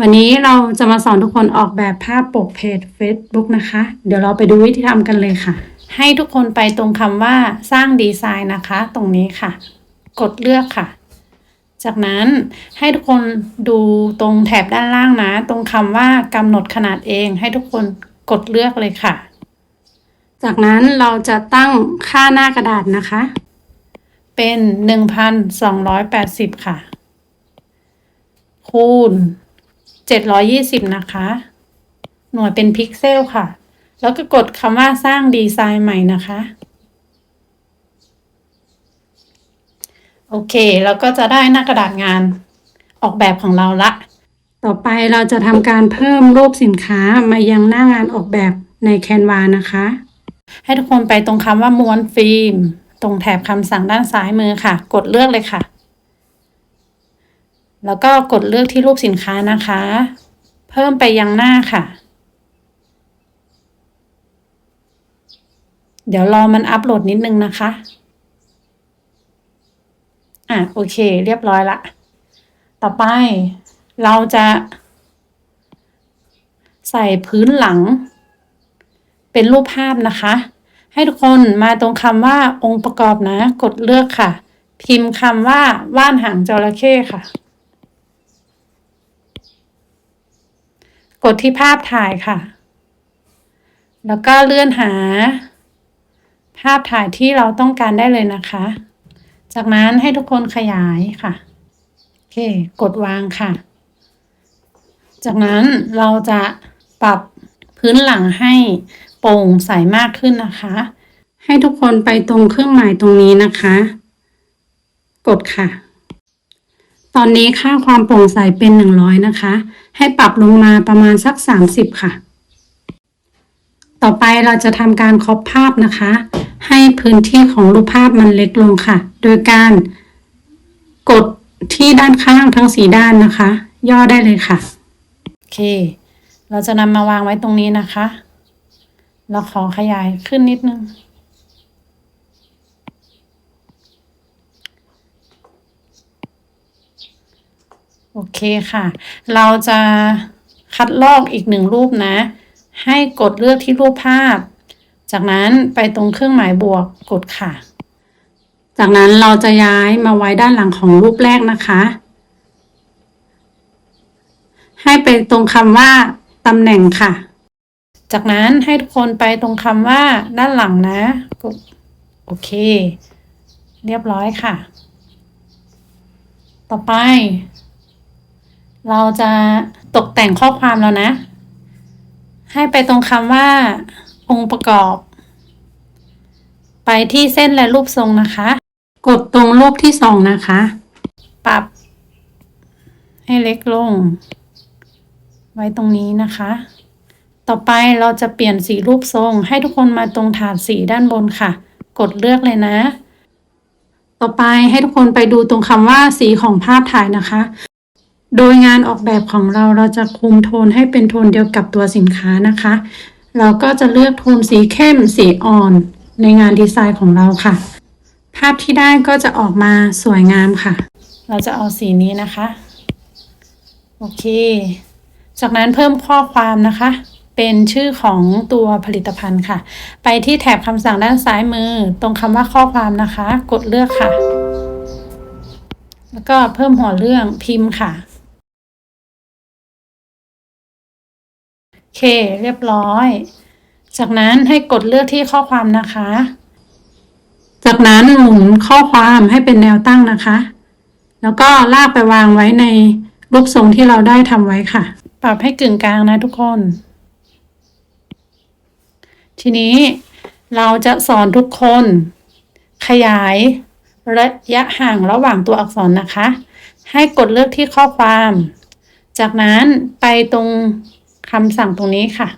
วันนี้เราจะมาสอนทุกคนออกแบบภาพปกเพจ Facebook นะคะ เดี๋ยวเราไปดูวิธีทำกันเลยค่ะ ให้ทุกคนไปตรงคำว่าสร้างดีไซน์นะคะ ตรงนี้ค่ะ กดเลือกค่ะ จากนั้นให้ทุกคนดูตรงแถบด้านล่างนะ ตรงคำว่ากำหนดขนาดเอง ให้ทุกคนกดเลือกเลยค่ะ จากนั้นเราจะตั้งค่าหน้ากระดาษนะคะ เป็น 1,280 ค่ะ คูณ 720 นะคะ หน่วยเป็นพิกเซลค่ะ แล้วก็กดคำว่าสร้างดีไซน์ใหม่นะคะ โอเค แล้วก็จะได้หน้ากระดาษงานออกแบบของเราละ ต่อไปเราจะทำการเพิ่มรูปสินค้ามายังหน้างานออกแบบในแคนวานะคะ ให้ทุกคนไปตรงคำว่าม้วนฟิล์ม ตรงแถบคำสั่งด้านซ้ายมือค่ะ กดเลือกเลยค่ะ แล้วก็กดเลือกที่รูปสินค้านะคะ เพิ่มไปยังหน้าค่ะ เดี๋ยวรอมันอัปโหลดนิดนึงนะคะ อะโอเค เรียบร้อยละ ต่อไปเราจะ ใส่พื้นหลัง เป็นรูปภาพนะคะ ให้ทุกคนมาตรงคำว่าองค์ประกอบนะ กดเลือกค่ะ พิมพ์คำว่าว่านหางจระเข้ค่ะ กดที่ภาพถ่ายค่ะ แล้วก็เลื่อนหา ภาพถ่ายที่เราต้องการได้เลยนะคะ จากนั้นให้ทุกคนขยายค่ะ โอเค กดวางค่ะ จากนั้นเราจะปรับพื้นหลังให้โปร่งใสมากขึ้นนะคะ ให้ทุกคนไปตรงเครื่องหมายตรงนี้นะคะ กดค่ะ ตอนนี้ค่าความโปร่งใสเป็น100นะคะ ให้ปรับลงมาประมาณสัก30ค่ะ ต่อไปเราจะทำการครอปภาพนะคะ ให้พื้นที่ของรูปภาพมันเล็กลงค่ะ โดยการกดที่ด้านข้างทั้งสีด้านนะคะ ย่อได้เลยค่ะ โอเค เราจะนำมาวางไว้ตรงนี้นะคะ เราขอขยายขึ้นนิดนึง โอเคค่ะ เราจะคัดลอกอีกหนึ่งรูปนะ ให้กดเลือกที่รูปภาพ จากนั้นไปตรงเครื่องหมายบวกกดค่ะ จากนั้นเราจะย้ายมาไว้ด้านหลังของรูปแรกนะคะ ให้ไปตรงคำว่าตำแหน่งค่ะ จากนั้นให้ทุกคนไปตรงคำว่าด้านหลังนะกดโอเค เรียบร้อยค่ะ ต่อไป เราจะตกแต่งข้อความแล้วนะ ให้ไปตรงคำว่า องค์ประกอบ ไปที่เส้นและรูปทรงนะคะ กดตรงรูปที่สองนะคะ ปรับ ให้เล็กลง ไว้ตรงนี้นะคะ ต่อไปเราจะเปลี่ยนสีรูปทรง ให้ทุกคนมาตรงถาดสีด้านบนค่ะ กดเลือกเลยนะ ต่อไปให้ทุกคนไปดูตรงคำว่าสีของภาพถ่ายนะคะ โดยงานออกแบบของเราเราจะคุมโทนให้เป็นโทนเดียวกับตัวสินค้านะคะ เราก็จะเลือกโทนสีเข้มสีอ่อน ในงานดีไซน์ของเราค่ะ ภาพที่ได้ก็จะออกมาสวยงามค่ะ เราจะเอาสีนี้นะคะ โอเค จากนั้นเพิ่มข้อความนะคะ เป็นชื่อของตัวผลิตภัณฑ์ค่ะ ไปที่แถบคำสั่งด้านซ้ายมือ ตรงคำว่าข้อความนะคะ กดเลือกค่ะ แล้วก็เพิ่มหัวเรื่องพิมพ์ค่ะ เค เรียบร้อย จากนั้นให้กดเลือกที่ข้อความนะคะ จากนั้นหมุนข้อความให้เป็นแนวตั้งนะคะ แล้วก็ลากไปวางไว้ในรูปทรงที่เราได้ทำไว้ค่ะ ปรับให้กึ่งกลางนะทุกคน ทีนี้เราจะสอนทุกคน ขยายระยะห่างระหว่างตัวอักษรนะคะ ให้กดเลือกที่ข้อความ จากนั้นไปตรง คำสั่งตรงนี้ค่ะ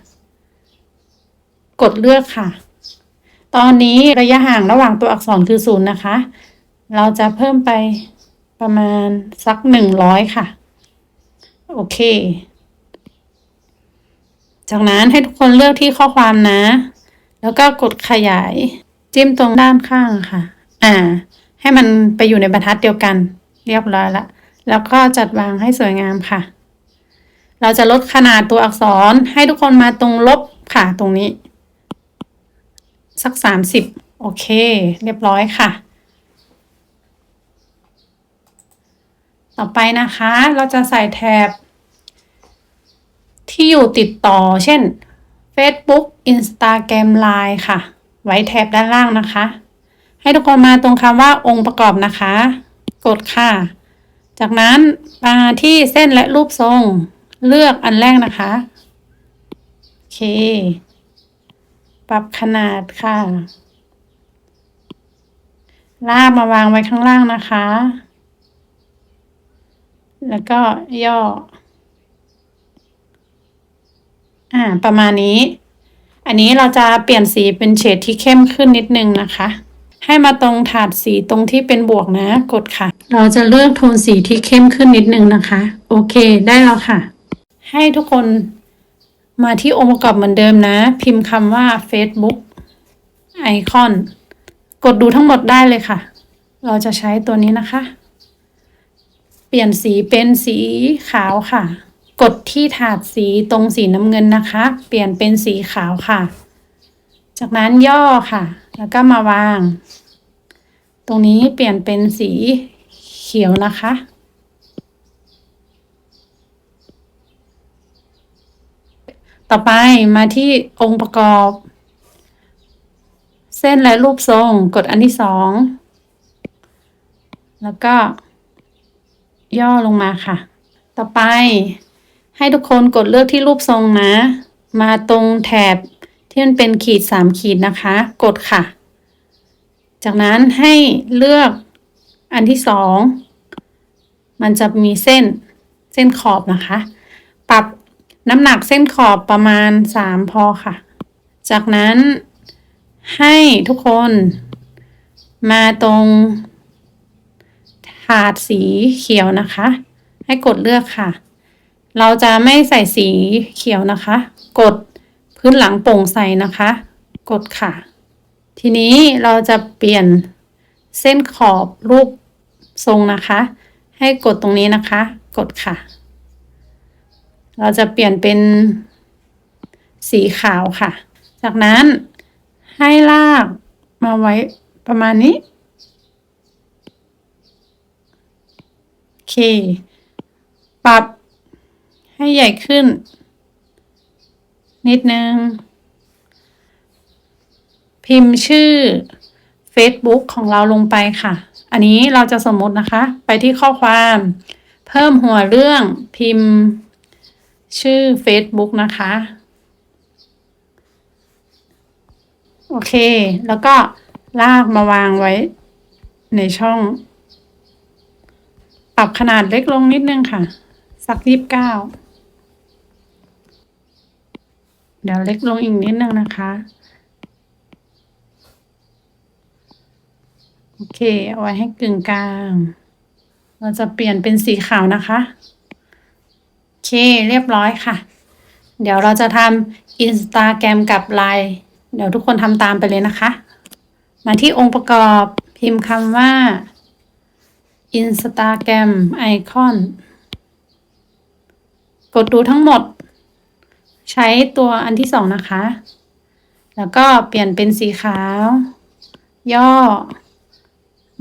กดเลือกค่ะ ตอนนี้ระยะห่างระหว่างตัวอักษรคือศูนย์นะคะ เราจะเพิ่มไปประมาณสักหนึ่งร้อยค่ะ โอเค จากนั้นให้ทุกคนเลือกที่ข้อความนะ แล้วก็กดขยาย จิ้มตรงด้านข้างค่ะ อ่า ให้มันไปอยู่ในบรรทัดเดียวกัน เรียบร้อยละแล้วก็จัดวางให้สวยงามค่ะ เราจะลดขนาดตัวอักษรให้ทุกคนมาตรงลบค่ะตรงนี้ สักสามสิบโอเค เรียบร้อยค่ะ ต่อไปนะคะ เราจะใส่แถบ ที่อยู่ติดต่อ เช่น Facebook Instagram Line ค่ะ ไว้แถบด้านล่างนะคะ ให้ทุกคนมาตรงคำว่าองค์ประกอบนะคะ กดค่ะ จากนั้นมาที่เส้นและรูปทรง เลือกอันแรกนะคะ โอเค ปรับขนาดค่ะ ลากมาวางไว้ข้างล่างนะคะ แล้วก็ย่อ อ่า ประมาณนี้ อันนี้เราจะเปลี่ยนสีเป็นเฉดที่เข้มขึ้นนิดนึงนะคะให้มาตรงถาดสีตรงที่เป็นบวกนะ กดค่ะ เราจะเลือกโทนสีที่เข้มขึ้นนิดนึงนะคะ โอเคได้แล้วค่ะ ให้ทุกคนมาที่องค์ประกอบเหมือนเดิมนะ พิมพ์คำว่า Facebook ไอคอนกดดูทั้งหมดได้เลยค่ะ เราจะใช้ตัวนี้นะคะ เปลี่ยนสีเป็นสีขาวค่ะ กดที่ถาดสีตรงสีน้ำเงินนะคะ เปลี่ยนเป็นสีขาวค่ะ จากนั้นย่อค่ะ แล้วก็มาวาง ตรงนี้เปลี่ยนเป็นสีเขียวนะคะ ต่อไปมาที่องค์ประกอบ เส้นและรูปทรงกดอันที่สอง แล้วก็ ย่อลงมาค่ะ ต่อไปให้ทุกคนกดเลือกที่รูปทรงนะ มาตรงแถบที่มันเป็นขีดสามขีดนะคะ กดค่ะ จากนั้นให้เลือกอันที่สอง มันจะมีเส้นเส้นขอบนะคะ น้ำหนักเส้นขอบประมาณสามพอค่ะ จากนั้นให้ทุกคนมาตรงถาดสีเขียวนะคะ ให้กดเลือกค่ะ เราจะไม่ใส่สีเขียวนะคะ กดพื้นหลังโปร่งใสนะคะ กดค่ะ ทีนี้เราจะเปลี่ยนเส้นขอบรูปทรงนะคะ ให้กดตรงนี้นะคะ กดค่ะ เราจะเปลี่ยนเป็นสีขาวค่ะ จากนั้นให้ลากมาไว้ประมาณนี้ โอเค ปรับให้ใหญ่ขึ้น นิดนึง พิมพ์ชื่อ Facebook ของเราลงไปค่ะ อันนี้เราจะสมมตินะคะ ไปที่ข้อความ เพิ่มหัวเรื่องพิมพ์ ชื่อ Facebook นะคะ โอเค แล้วก็ลากมาวางไว้ในช่อง ปรับขนาดเล็กลงนิดนึงค่ะ สักยีิบเก้าเดี๋ยวเล็กลงอีกนิดนึงนะคะ โอเค เอาไว้ให้กึ่งกลาง เราจะเปลี่ยนเป็นสีขาวนะคะ เคเรียบร้อยค่ะ เดี๋ยวเราจะทำอินสตาแกรมกับไลน์เดี๋ยวทุกคนทำตามไปเลยนะคะ มาที่องค์ประกอบพิมพ์คำว่า Instagram ไอคอนกดดูทั้งหมด ใช้ตัวอันที่สองนะคะ แล้วก็เปลี่ยนเป็นสีขาว ย่อ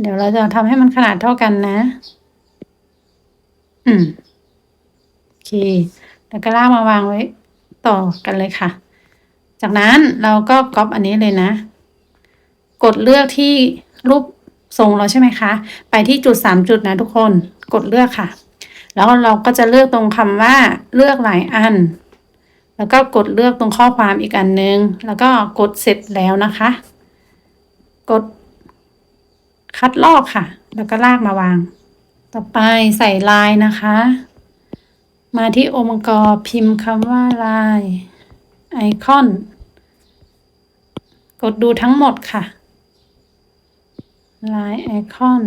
เดี๋ยวเราจะทำให้มันขนาดเท่ากันนะ อืมโอ เค แล้วก็ลากมาวางไว้ต่อกันเลยค่ะ จากนั้นเราก็ก๊อปอันนี้เลยนะ กดเลือกที่รูปทรงเราใช่ไหมคะ ไปที่จุดสามจุดนะทุกคน กดเลือกค่ะ แล้วเราก็จะเลือกตรงคำว่าเลือกหลายอัน แล้วก็กดเลือกตรงข้อความอีกอันนึง แล้วก็กดเสร็จแล้วนะคะ กดคัดลอกค่ะ แล้วก็ลากมาวาง ต่อไปใส่ลายนะคะ มาที่องค์ประกอบพิมพ์คำว่าลายไอคอน กดดูทั้งหมดค่ะ ลายไอคอน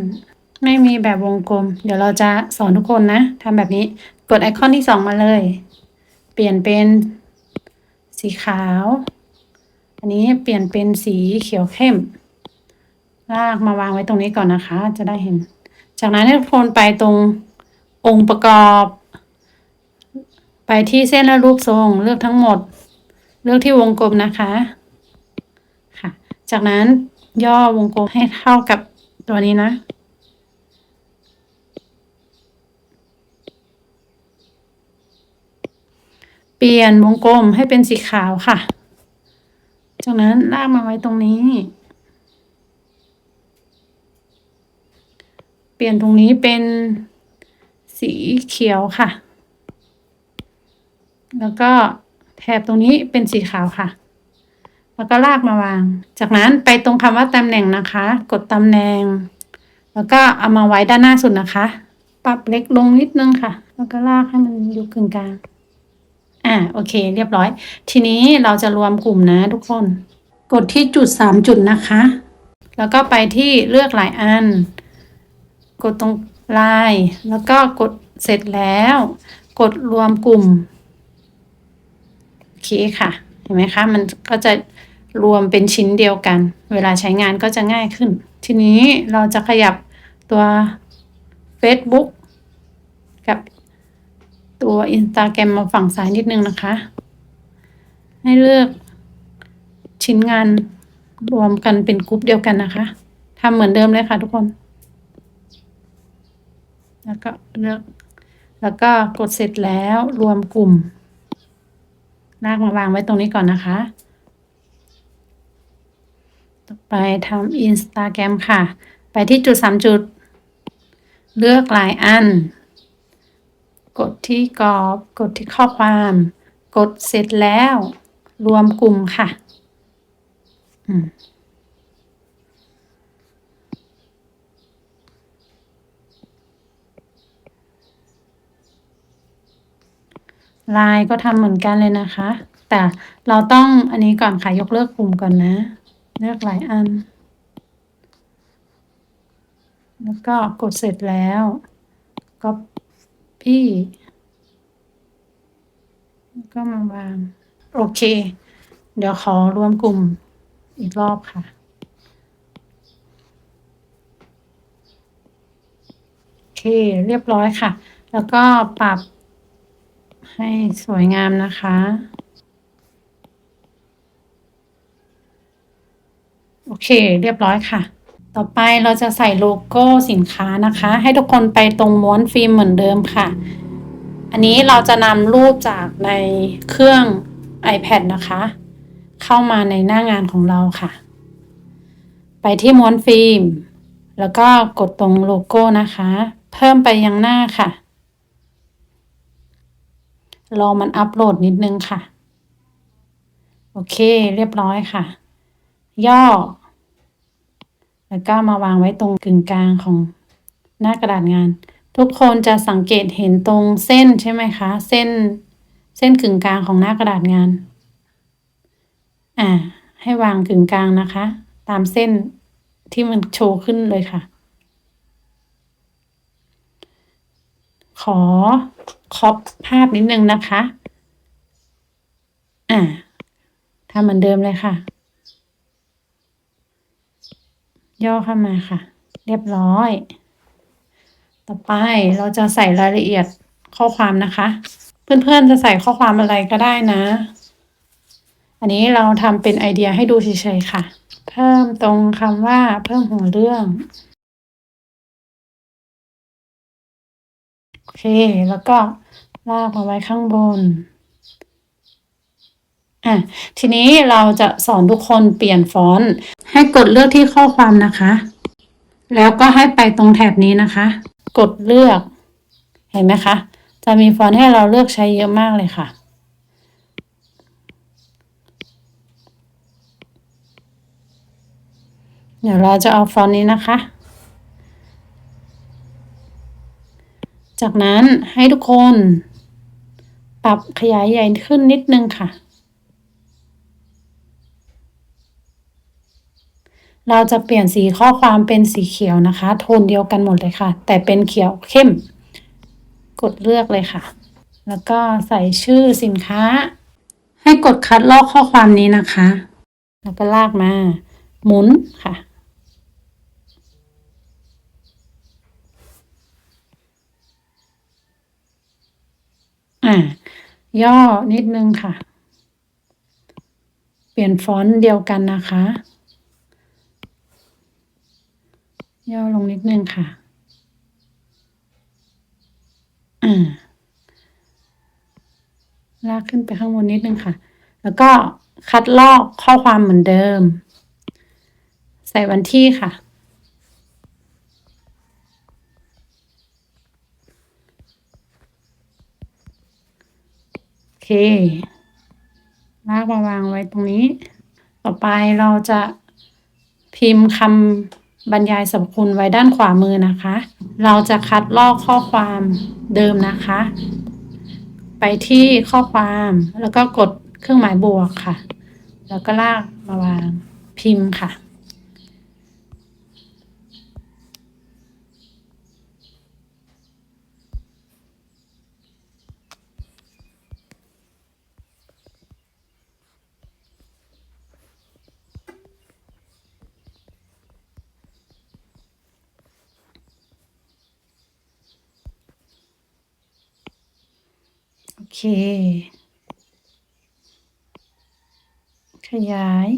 ไม่มีแบบวงกลม เดี๋ยวเราจะสอนทุกคนนะทำแบบนี้กดไอคอนที่สองมาเลย เปลี่ยนเป็นสีขาว อันนี้เปลี่ยนเป็นสีเขียวเข้ม ลากมาวางไว้ตรงนี้ก่อนนะคะ จะได้เห็น จากนั้นให้ทุกคนไปตรงองค์ประกอบ ไปที่เส้นและรูปทรงเลือกทั้งหมด เลือกที่วงกลมนะคะค่ะ จากนั้นย่อวงกลมให้เท่ากับตัวนี้นะ เปลี่ยนวงกลมให้เป็นสีขาวค่ะ จากนั้นลากมาไว้ตรงนี้ เปลี่ยนตรงนี้เป็นสีเขียวค่ะ แล้วก็แถบตรงนี้เป็นสีขาวค่ะ แล้วก็ลากมาวาง จากนั้นไปตรงคำว่าตำแหน่งนะคะ กดตำแหน่ง แล้วก็เอามาไว้ด้านหน้าสุดนะคะ ปรับเล็กลงนิดนึงค่ะ แล้วก็ลากให้มันอยู่กึ่งกลางอ่าโอเค เรียบร้อย ทีนี้เราจะรวมกลุ่มนะทุกคน กดที่จุดสามจุดนะคะ แล้วก็ไปที่เลือกหลายอัน กดตรงลาย แล้วก็กดเสร็จแล้ว กดรวมกลุ่ม เคค่ะ เห็นไหมคะ มันก็จะรวมเป็นชิ้นเดียวกัน เวลาใช้งานก็จะง่ายขึ้น ทีนี้เราจะขยับตัว Facebook กับตัว Instagram มาฝั่งซ้ายนิดนึงนะคะ ให้เลือกชิ้นงานรวมกันเป็นกลุ่มเดียวกันนะคะทำเหมือนเดิมเลยค่ะทุกคน แล้วก็เลือก แล้วก็กดเสร็จแล้วรวมกลุ่ม ลากมาวางไว้ตรงนี้ก่อนนะคะ ต่อไปทำอินสตาแกรมค่ะ ไปที่จุดสามจุด เลือกหลายอัน กดที่กรอบ กดที่ข้อความ กดเสร็จแล้ว รวมกลุ่มค่ะ อืม ลายก็ทำเหมือนกันเลยนะคะ แต่เราต้องอันนี้ก่อนค่ะยกเลิกกลุ่มก่อนนะ เลือกหลายอัน แล้วก็กดเสร็จแล้วก็พี่ก็มาวาง โอเค เดี๋ยวขอรวมกลุ่มอีกรอบค่ะ โอเค เรียบร้อยค่ะ แล้วก็ปรับ ให้สวยงามนะคะ โอเค เรียบร้อยค่ะ ต่อไปเราจะใส่โลโก้สินค้านะคะ ให้ทุกคนไปตรงม้วนฟิล์มเหมือนเดิมค่ะ อันนี้เราจะนำรูปจากในเครื่อง iPad นะคะ เข้ามาในหน้างานของเราค่ะ ไปที่ม้วนฟิล์ม แล้วก็กดตรงโลโก้นะคะ เพิ่มไปยังหน้าค่ะ รอมันอัปโหลดนิดนึงค่ะ โอเคเรียบร้อยค่ะ ย่อ แล้วก็มาวางไว้ตรงกึ่งกลางของหน้ากระดาษงาน ทุกคนจะสังเกตเห็นตรงเส้นใช่ไหมคะ เส้นเส้นกึ่งกลางของหน้ากระดาษงาน อ่า ให้วางกึ่งกลางนะคะ ตามเส้นที่มันโชว์ขึ้นเลยค่ะ ขอคอปภาพนิดนึงนะคะ อ่าทำเหมือนเดิมเลยค่ะ ย่อเข้ามาค่ะ เรียบร้อย ต่อไปเราจะใส่รายละเอียดข้อความนะคะ เพื่อนๆจะใส่ข้อความอะไรก็ได้นะ อันนี้เราทำเป็นไอเดียให้ดูเฉยๆค่ะ เพิ่มตรงคำว่าเพิ่มหัวเรื่อง เค แล้วก็ลากมาไว้ข้างบน อะ ทีนี้เราจะสอนทุกคนเปลี่ยนฟอนต์ ให้กดเลือกที่ข้อความนะคะ แล้วก็ให้ไปตรงแถบนี้นะคะ กดเลือก เห็นไหมคะ จะมีฟอนต์ให้เราเลือกใช้เยอะมากเลยค่ะเดี๋ยวเราจะเอาฟอนต์นี้นะคะ จากนั้นให้ทุกคนปรับขยายใหญ่ขึ้นนิดนึงค่ะ เราจะเปลี่ยนสีข้อความเป็นสีเขียวนะคะ โทนเดียวกันหมดเลยค่ะ แต่เป็นเขียวเข้ม กดเลือกเลยค่ะ แล้วก็ใส่ชื่อสินค้า ให้กดคัดลอกข้อความนี้นะคะ แล้วก็ลากมา หมุนค่ะ อ่า ย่อนิดนึงค่ะ เปลี่ยนฟอนต์เดียวกันนะคะ ย่อลงนิดนึงค่ะ อ่า ลากขึ้นไปข้างบนนิดนึงค่ะ แล้วก็คัดลอกข้อความเหมือนเดิม ใส่วันที่ค่ะ โอเค ลากมาวางไว้ตรงนี้ ต่อไปเราจะพิมพ์คำบรรยายสรรพคุณไว้ด้านขวามือนะคะ เราจะคัดลอกข้อความเดิมนะคะ ไปที่ข้อความแล้วก็กดเครื่องหมายบวกค่ะ แล้วก็ลากมาวางพิมพ์ค่ะ เค ขยาย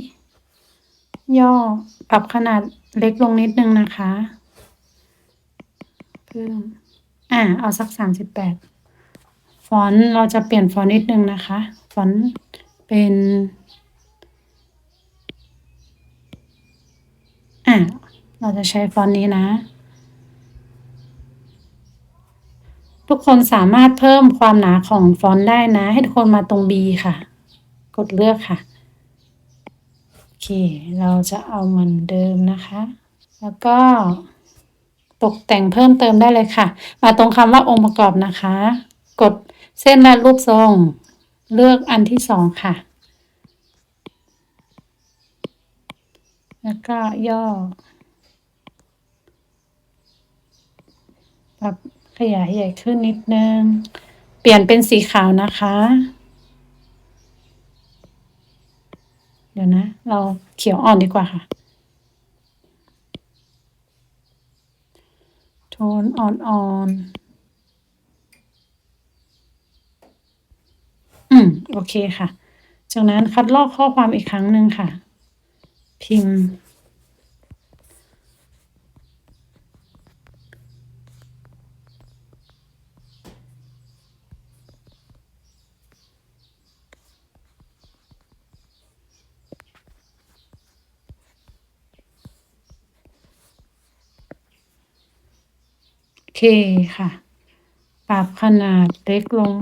ย่อ ปรับขนาดเล็กลงนิดนึงนะคะ เพิ่ม อ่า เอาสักสามสิบแปด ฟอนต์เราจะเปลี่ยนฟอนต์นิดนึงนะคะ ฟอนต์เป็น อ่า เราจะใช้ฟอนต์นี้นะ ทุกคนสามารถเพิ่มความหนาของฟอนต์ได้นะ ให้ทุกคนมาตรง B ค่ะ กดเลือกค่ะ โอเค เราจะเอาเหมือนเดิมนะคะ แล้วก็ตกแต่งเพิ่มเติมได้เลยค่ะ มาตรงคำว่าองค์ประกอบนะคะ กดเส้นและรูปทรง เลือกอันที่สองค่ะ แล้วก็ย่อปรับ ยายใหญ่ขึ้นนิดนึง เปลี่ยนเป็นสีขาวนะคะ เดี๋ยวนะ เราเขียวอ่อนดีกว่าค่ะ โทนอ่อนๆ อืม โอเคค่ะ จากนั้นคัดลอกข้อความอีกครั้งหนึ่งค่ะ พิมพ์ เคค่ะ ปรับขนาดเล็กลง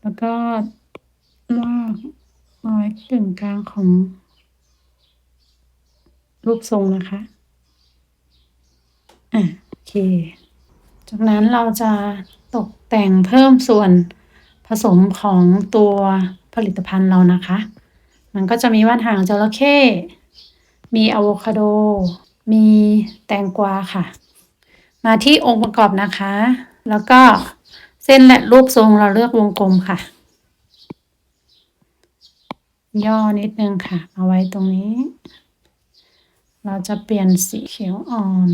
แล้วก็ลากเอาไว้กึ่งกลางของ รูปทรงนะคะ อะโอเค จากนั้นเราจะตกแต่งเพิ่มส่วนผสมของตัวผลิตภัณฑ์เรานะคะ มันก็จะมีว่านหางจระเข้มีอะโวคาโด มีแตงกวาค่ะ มาที่องค์ประกอบนะคะ แล้วก็เส้นและรูปทรงเราเลือกวงกลมค่ะ ย่อนิดนึงค่ะ เอาไว้ตรงนี้ เราจะเปลี่ยนสีเขียวอ่อน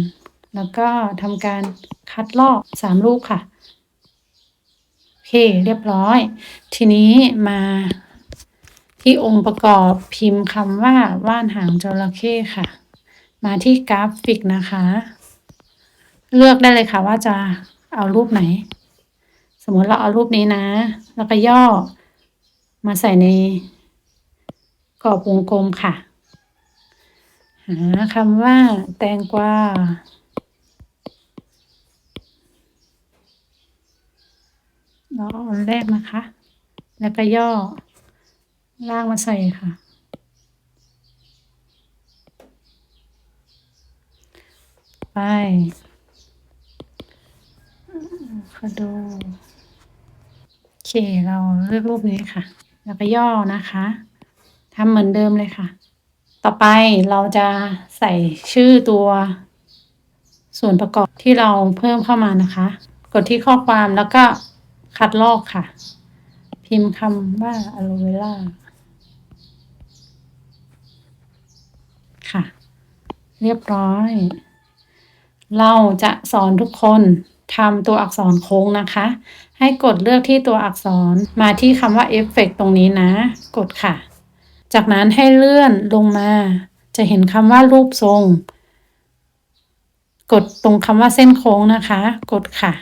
แล้วก็ทำการคัดลอกสามรูปค่ะ โอเค เรียบร้อย ทีนี้มา ที่องค์ประกอบพิมพ์คำว่าว่านหางจระเข้ค่ะ มาที่กราฟิกนะคะ เลือกได้เลยค่ะว่าจะเอารูปไหน สมมติเราเอารูปนี้นะ แล้วก็ย่อมาใส่ในกรอบวงกลมค่ะ หาคำว่าแตงกวาเราเอาอันแรกนะคะ แล้วก็ย่อ ลากมาใส่ค่ะ ไปคาโดโอเคเราเลือกรูปนี้ค่ะ แล้วก็ย่อนะคะทำเหมือนเดิมเลยค่ะ ต่อไปเราจะใส่ชื่อตัวส่วนประกอบที่เราเพิ่มเข้ามานะคะ กดที่ข้อความแล้วก็คัดลอกค่ะ พิมพ์คำว่าอะโลเวล่า ค่ะ เรียบร้อย เราจะสอนทุกคนทำตัวอักษรโค้งนะคะ ให้กดเลือกที่ตัวอักษรมาที่คำว่าเอฟเฟกตรงนี้นะ กดค่ะ จากนั้นให้เลื่อนลงมา จะเห็นคำว่ารูปทรง กดตรงคำว่าเส้นโค้งนะคะ กดค่ะ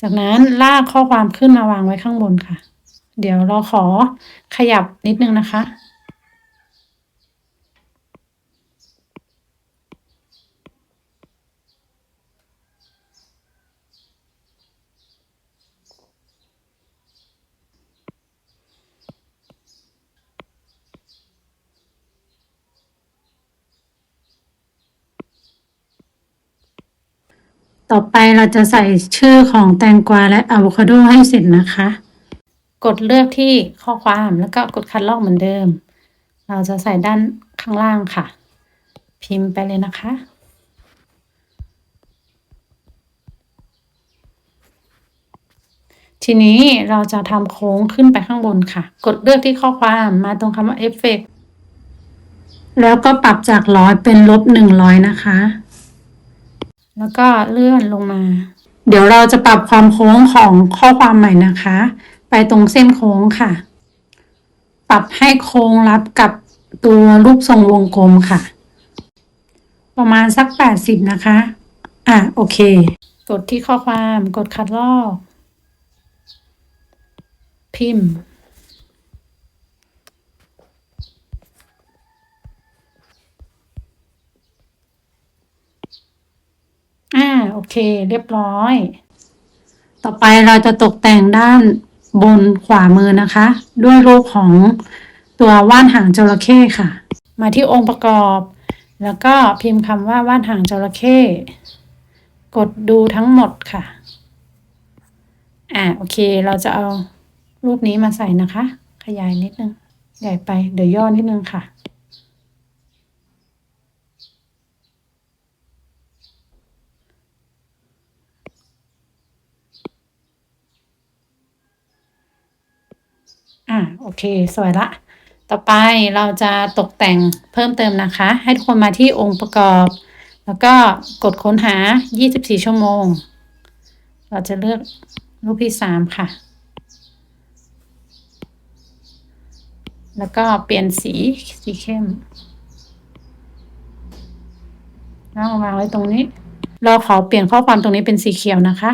จากนั้นลากข้อความขึ้นมาวางไว้ข้างบนค่ะ เดี๋ยวเราขอขยับนิดนึงนะคะ ต่อไปเราจะใส่ชื่อของแตงกวาและอะโวคาโดให้เสร็จนะคะ กดเลือกที่ข้อความแล้วก็กดคัดลอกเหมือนเดิม เราจะใส่ด้านข้างล่างค่ะ พิมพ์ไปเลยนะคะทีนี้เราจะทำโค้งขึ้นไปข้างบนค่ะ กดเลือกที่ข้อความมาตรงคำว่าเอฟเฟกแล้วก็ปรับจากร้อยเป็นลบหนึ่งร้อยนะคะ แล้วก็เลื่อนลงมา เดี๋ยวเราจะปรับความโค้งของข้อความใหม่นะคะ ไปตรงเส้นโค้งค่ะ ปรับให้โค้งรับกับตัวรูปทรงวงกลมค่ะ ประมาณสักแปดสิบนะคะ อะ โอเค กดที่ข้อความกดคัดลอก พิมพ์ อ่าโอเค เรียบร้อย ต่อไปเราจะตกแต่งด้านบนขวามือนะคะ ด้วยรูปของตัวว่านหางจระเข้ค่ะ มาที่องค์ประกอบ แล้วก็พิมพ์คำว่าว่านหางจระเข้กดดูทั้งหมดค่ะ อ่าโอเค เราจะเอารูปนี้มาใส่นะคะ ขยายนิดนึง ใหญ่ไป เดี๋ยวย่อนิดนึงค่ะ อ่าโอเค สวยละ ต่อไปเราจะตกแต่งเพิ่มเติมนะคะ ให้ทุกคนมาที่องค์ประกอบ แล้วก็กดค้นหา 24 ชั่วโมง เราจะเลือกรูปที่สามค่ะ แล้วก็เปลี่ยนสีสีเข้มแล้ววางไว้ตรงนี้ เราขอเปลี่ยนข้อความตรงนี้เป็นสีเขียวนะคะ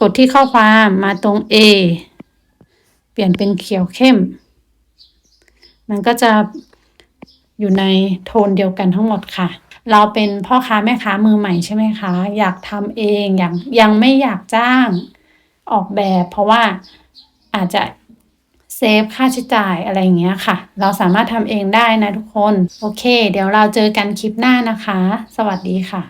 กดที่ข้อความมาตรง A เป ลี่ยนเป็นเขียวเข้ม มันก็จะอยู่ในโทนเดียวกันทั้งหมดค่ะ เราเป็นพ่อค้าแม่ค้ามือใหม่ใช่ไหมคะ อยากทำเองอย่างยังไม่อยากจ้างออกแบบ เพราะว่าอาจจะเซฟค่าใช้จ่ายอะไรอย่างเงี้ยค่ะ เราสามารถทำเองได้นะทุกคน โอเค เดี๋ยวเราเจอกันคลิปหน้านะคะ สวัสดีค่ะ